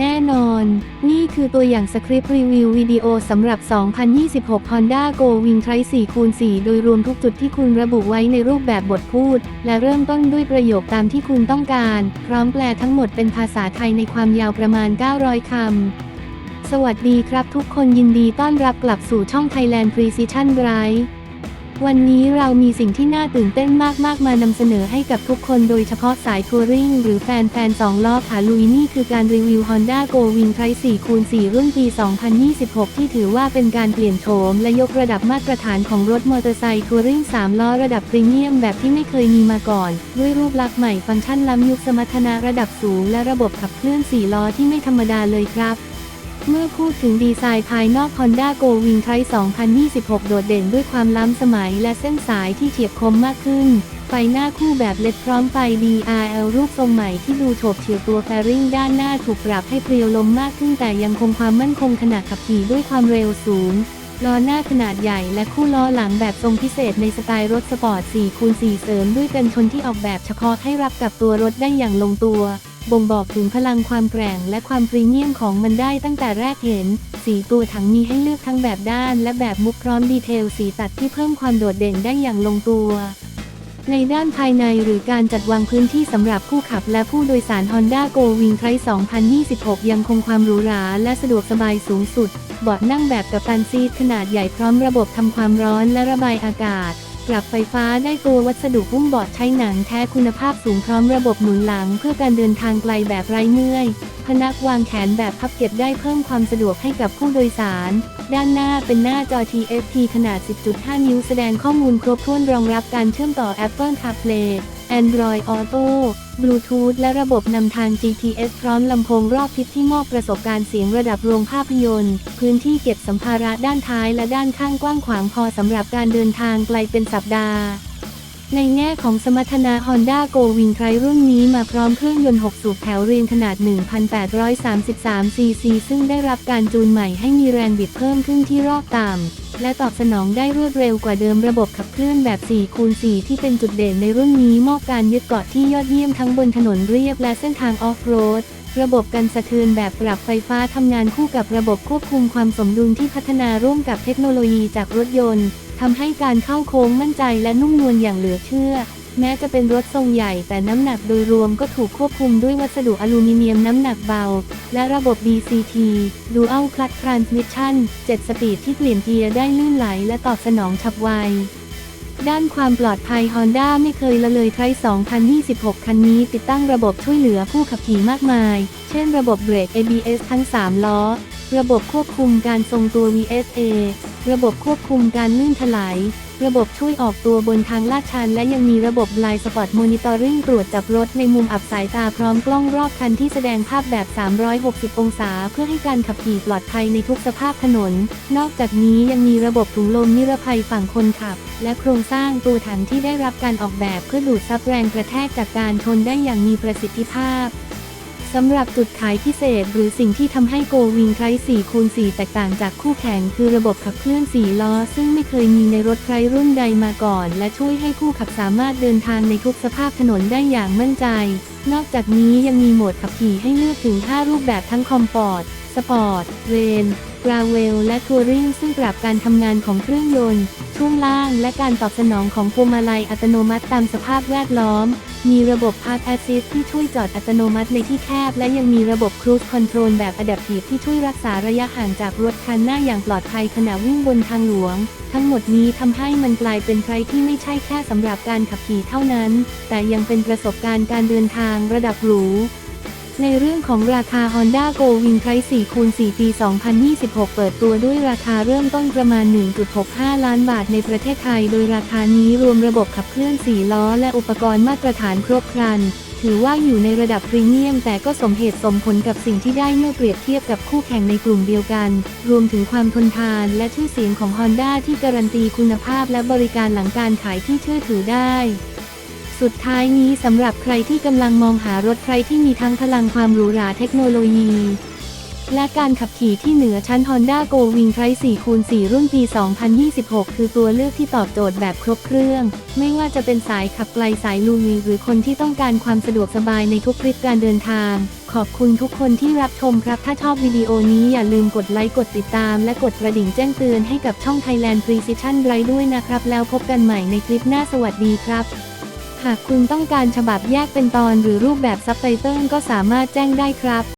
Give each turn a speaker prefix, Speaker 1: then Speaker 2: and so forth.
Speaker 1: แน่นอน นี่คือตัวอย่างสคริปต์รีวิววิดีโอสำหรับ 2026 Honda Go Wing Tri 4คูณ4โดยรวมทุกจุดที่คุณระบุไว้ในรูปแบบบทพูด และเริ่มต้นด้วยประโยคตามที่คุณต้องการ พร้อมแปลทั้งหมดเป็นภาษาไทยในความยาวประมาณ 900 คำสวัสดีครับทุกคนยินดีต้อนรับกลับสู่ช่อง Thailand Precision Drive วันนี้เรามีสิ่งที่น่าตื่นเต้นมากๆ มานำเสนอให้กับทุกคนโดยเฉพาะสายทัวริงหรือแฟนๆ2ล้อขาลุยนี่คือการรีวิว Honda Go Wing Tri 4คูณ4รุ่นปี 2026 ที่ถือว่าเป็นการเปลี่ยนโฉมและยกระดับมาตรฐานของรถมอเตอร์ไซค์ทัวริง3ล้อระดับพรีเมียมแบบที่ไม่เคยมีมาก่อน ด้วยรูปลักษณ์ใหม่ฟังก์ชันล้ำยุคสมรรถนะระดับสูงและระบบขับเคลื่อน4ล้อที่ไม่ธรรมดาเลยครับ เมื่อพูดถึงดีไซน์ภายนอก Honda Go Wing Tri 2026 โดดเด่นด้วยความล้ำสมัยและเส้นสายที่เฉียบคมมากขึ้น ไฟหน้าคู่แบบเล็ดพร้อมไฟ DRL รูปทรงใหม่ที่ดูโฉบเฉี่ยวตัวแฟริงด้านหน้าถูกปรับให้เพรียวลมมากขึ้นแต่ยังคงความมั่นคงขณะขับขี่ด้วยความเร็วสูงล้อหน้าขนาดใหญ่และคู่ล้อหลังแบบทรงพิเศษในสไตล์รถสปอร์ต4คูณ4เสริมด้วยกันชนที่ออกแบบเฉพาะให้รับกับตัวรถได้อย่างลงตัว บ่งบอกถึงพลังความแกร่งและความพรีเมียมของมันได้ตั้งแต่แรกเห็น สีตัวถังมีให้เลือกทั้งแบบด้านและแบบมุกพร้อมดีเทลสีตัดที่เพิ่มความโดดเด่นได้อย่างลงตัว ในด้านภายในหรือการจัดวางพื้นที่สำหรับผู้ขับและผู้โดยสาร Honda Go Wing Tri 2026 ยังคงความหรูหราและสะดวกสบายสูงสุด เบาะนั่งแบบกับตันซีทขนาดใหญ่พร้อมระบบทำความร้อนและระบายอากาศ ปรับไฟฟ้าได้ตัววัสดุหุ้มเบาะใช้หนังแท้คุณภาพสูงพร้อมระบบหนุนหลังเพื่อการเดินทางไกลแบบไร้เมื่อย พนักวางแขนแบบพับเก็บได้เพิ่มความสะดวกให้กับผู้โดยสาร ด้านหน้าเป็นหน้าจอ TFT ขนาด 10.5 นิ้วแสดงข้อมูลครบถ้วนรองรับการเชื่อมต่อ Apple CarPlay Android Auto Bluetooth และระบบนำทาง GPS พร้อมลำโพงรอบทิศที่มอบประสบการณ์เสียงระดับโรงภาพยนตร์ พื้นที่เก็บสัมภาระด้านท้ายและด้านข้างกว้างขวางพอสำหรับการเดินทางไกลเป็นสัปดาห์ในแง่ของสมรรถนะ Honda Go Wing Tri รุ่นนี้มาพร้อมเครื่องยนต์ 6 สูบแถวเรียงขนาด 1,833 ซีซี ซึ่งได้รับการจูนใหม่ให้มีแรงบิดเพิ่มขึ้นที่รอบต่ำ และตอบสนองได้รวดเร็วกว่าเดิมระบบขับเคลื่อนแบบ 4 คูณ 4 ที่เป็นจุดเด่นในรุ่นนี้มอบการยึดเกาะที่ยอดเยี่ยมทั้งบนถนนเรียบและเส้นทางออฟโรด ระบบกันสะเทือนแบบปรับไฟฟ้าทำงานคู่กับระบบควบคุมความสมดุลที่พัฒนาร่วมกับเทคโนโลยีจากรถยนต์ทำให้การเข้าโค้งมั่นใจและนุ่มนวลอย่างเหลือเชื่อ แม้จะเป็นรถทรงใหญ่แต่น้ำหนักโดยรวมก็ถูกควบคุมด้วยวัสดุอลูมิเนียมน้ำหนักเบา และระบบ DCT Dual Clutch Transmission 7 สปีดที่เปลี่ยนเกียร์ได้ลื่นไหลและตอบสนองฉับไวด้านความปลอดภัย Honda ไม่เคยละเลยไทร2026 คันนี้ติดตั้งระบบช่วยเหลือผู้ขับขี่มากมาย เช่นระบบเบรก ABS ทั้ง 3 ล้อ ระบบควบคุมการทรงตัว VSA ระบบควบคุมการลื่นถลาย ระบบช่วยออกตัวบนทางลาดชันและยังมีระบบ Blind Spot Monitoring ตรวจจับรถในมุมอับสายตาพร้อมกล้องรอบคันที่แสดงภาพแบบ 360 องศา เพื่อให้การขับขี่ปลอดภัยในทุกสภาพถนน นอกจากนี้ยังมีระบบถุงลมนิรภัยฝั่งคนขับ และโครงสร้างตัวถังที่ได้รับการออกแบบเพื่อดูดซับแรงกระแทกจากการชนได้อย่างมีประสิทธิภาพ สำหรับจุดขายพิเศษหรือสิ่งที่ทำให้โกวิงไคร4คูณ4แตกต่างจากคู่แข่งคือระบบขับเคลื่อน 4 ล้อ ซึ่งไม่เคยมีในรถใครรุ่นใดมาก่อน และช่วยให้ผู้ขับสามารถเดินทางในทุกสภาพถนนได้อย่างมั่นใจ นอกจากนี้ยังมีโหมดขับขี่ให้เลือกถึง 5 รูปแบบทั้งคอมฟอร์ต สปอร์ตเรนกราเวล และทัวริงซึ่งปรับการทำงานของเครื่องยนต์ ช่วงล่าง และการตอบสนองของพวงมาลัยอัตโนมัติตามสภาพแวดล้อม มีระบบ Park Assist ที่ช่วยจอดอัตโนมัติในที่แคบ และยังมีระบบ Cruise Control แบบ Adaptive ที่ช่วยรักษาระยะห่างจากรถคันหน้าอย่างปลอดภัยขณะวิ่งบนทางหลวง ทั้งหมดนี้ทำให้มันกลายเป็นไทรที่ไม่ใช่แค่สำหรับการขับขี่เท่านั้น แต่ยังเป็นประสบการณ์การเดินทางระดับหรู ในเรื่องของราคา Honda Go Wing Tri 4คูณ4ปี 2026 เปิดตัวด้วยราคาเริ่มต้นประมาณ 1.65 ล้านบาทในประเทศไทย โดยราคานี้รวมระบบขับเคลื่อน 4 ล้อ และอุปกรณ์มาตรฐานครบครัน ถือว่าอยู่ในระดับพรีเมียม แต่ก็สมเหตุสมผลกับสิ่งที่ได้เมื่อเปรียบเทียบกับคู่แข่งในกลุ่มเดียวกัน รวมถึงความทนทานและชื่อเสียงของ Honda ที่การันตีคุณภาพและบริการหลังการขายที่เชื่อถือได้ สุดท้ายนี้สำหรับใครที่กำลังมองหารถใครที่มีทั้งพลังความหรูหราเทคโนโลยี และการขับขี่ที่เหนือชั้น Honda Go Wing Drive 4คูณ4รุ่นปี 2026 คือตัวเลือกที่ตอบโจทย์แบบครบเครื่อง ไม่ว่าจะเป็นสายขับไกลสายลุยหรือคนที่ต้องการความสะดวกสบายในทุกทริปการเดินทาง ขอบคุณทุกคนที่รับชมครับ ถ้าชอบวิดีโอนี้อย่าลืมกดไลค์กดติดตาม และกดกระดิ่งแจ้งเตือนให้กับช่อง Thailand Precision Drive ด้วยนะครับ แล้วพบกันใหม่ในคลิปหน้าสวัสดีครับ หากคุณต้องการฉบับแยกเป็นตอนหรือรูปแบบซับไตเติลก็สามารถแจ้งได้ครับ